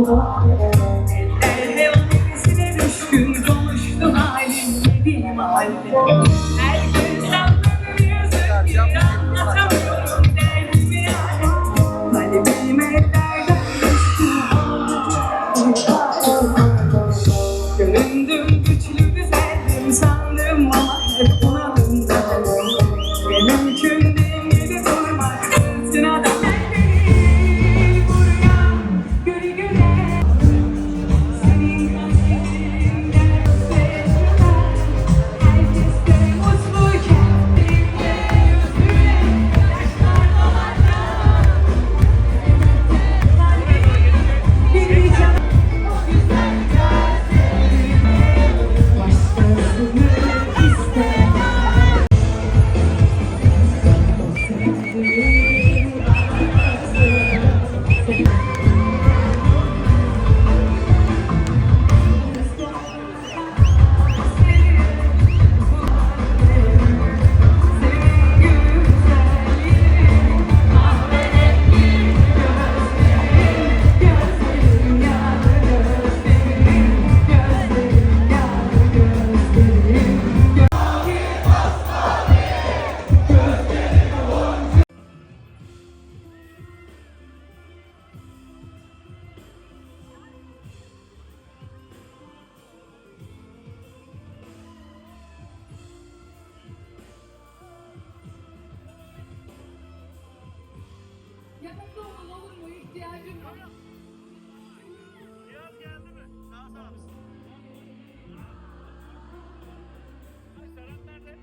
Elde nefesine düşkün konuştu halim dediğim halde Yanımda olun olur mu? İhtiyacım var. Yaz geldi mi? Sağ sağ mısın? Ay Serhat nerede?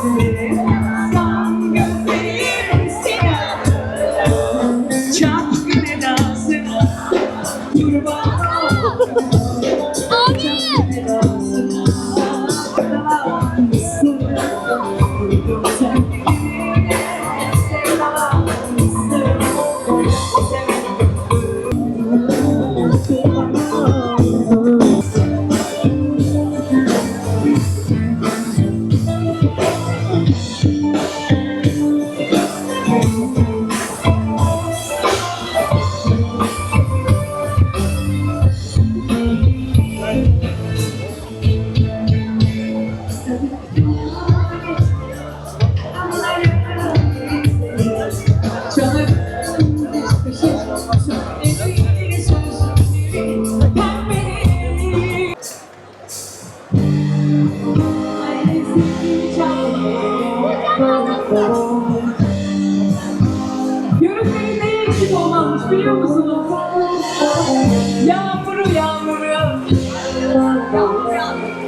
Son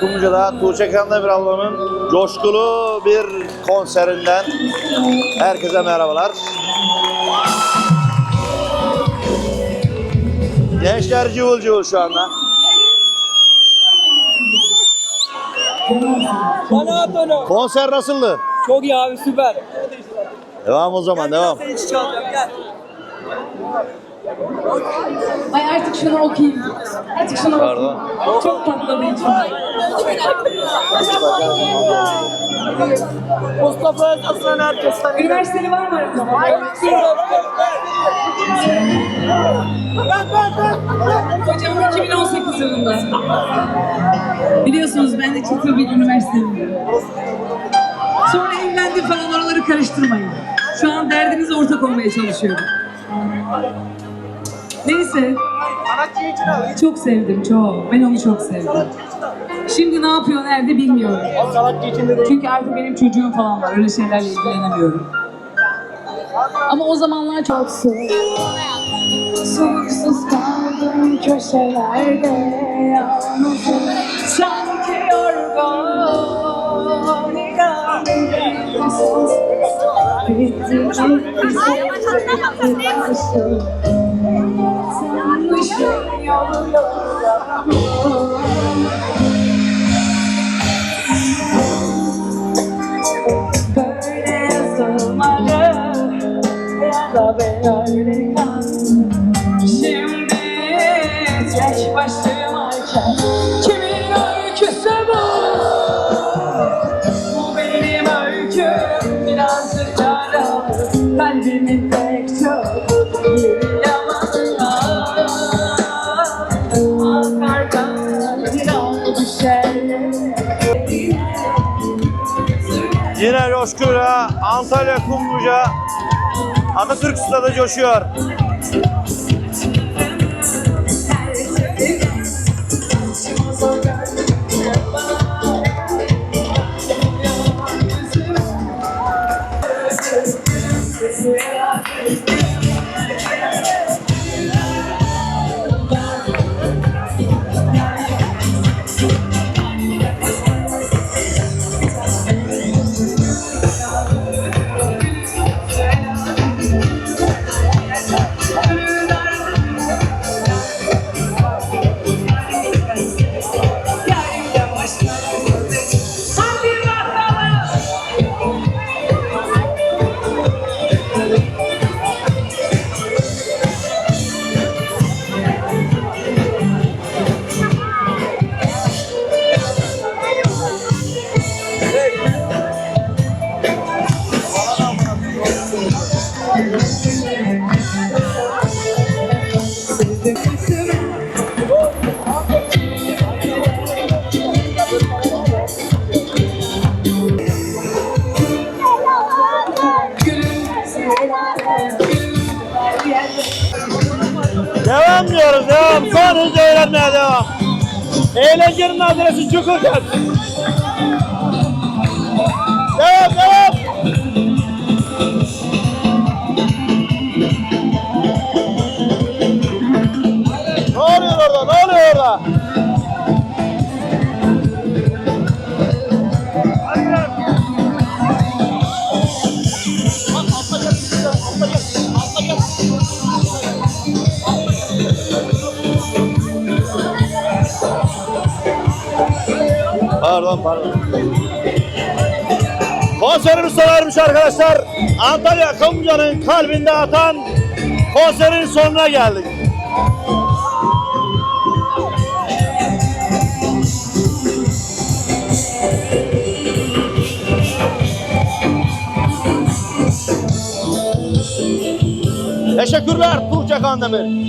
Kumluca'da Tuğçe Kandemir ablamın coşkulu bir konserinden herkese merhabalar. Gençler cıvıl cıvıl şu anda. Bana onu. Konser nasıldı? Çok iyi abi süper. Devam o zaman devam. Gel. Ay artık şunu okuyayım. Artık şunu Pardon. okuyayım. Çok patladı içimde. Mustafa Hasan herkesten. Üniversiteli var mı aranızda? Hocam 2018 yılında. Biliyorsunuz ben de çıtır bir üniversiteliyim. Sonra evlendi falan oraları karıştırmayın. Şu an derdiniz ortak olmaya çalışıyorum. Neyse. Çok sevdim çok. Ben onu çok sevdim. Şimdi ne yapıyor nerede bilmiyorum. Çünkü artık benim çocuğum falan var. Öyle şeylerle ilgilenemiyorum. Ama o zamanlar çok Soğuksuz kaldım köşelerde yalnızım Sanki yorgun Bitti Böyle yazılmadı Ya da ben öyle kaldım Şimdi tek başımayken Kimin öyküsü bu? Bu benim öyküm Birazcık yaralı Kalbimin coşkuyla Antalya Kumluca Atatürk Stadı coşuyor. Devam diyoruz devam. Son hızla eğlenmeye devam. Eğlencenin adresi Çukurkent. Pardon pardon. Konserimiz sona ermiş arkadaşlar. Antalya Kumca'nın kalbinde atan konserin sonuna geldik. Teşekkürler Tuğçe Kandemir.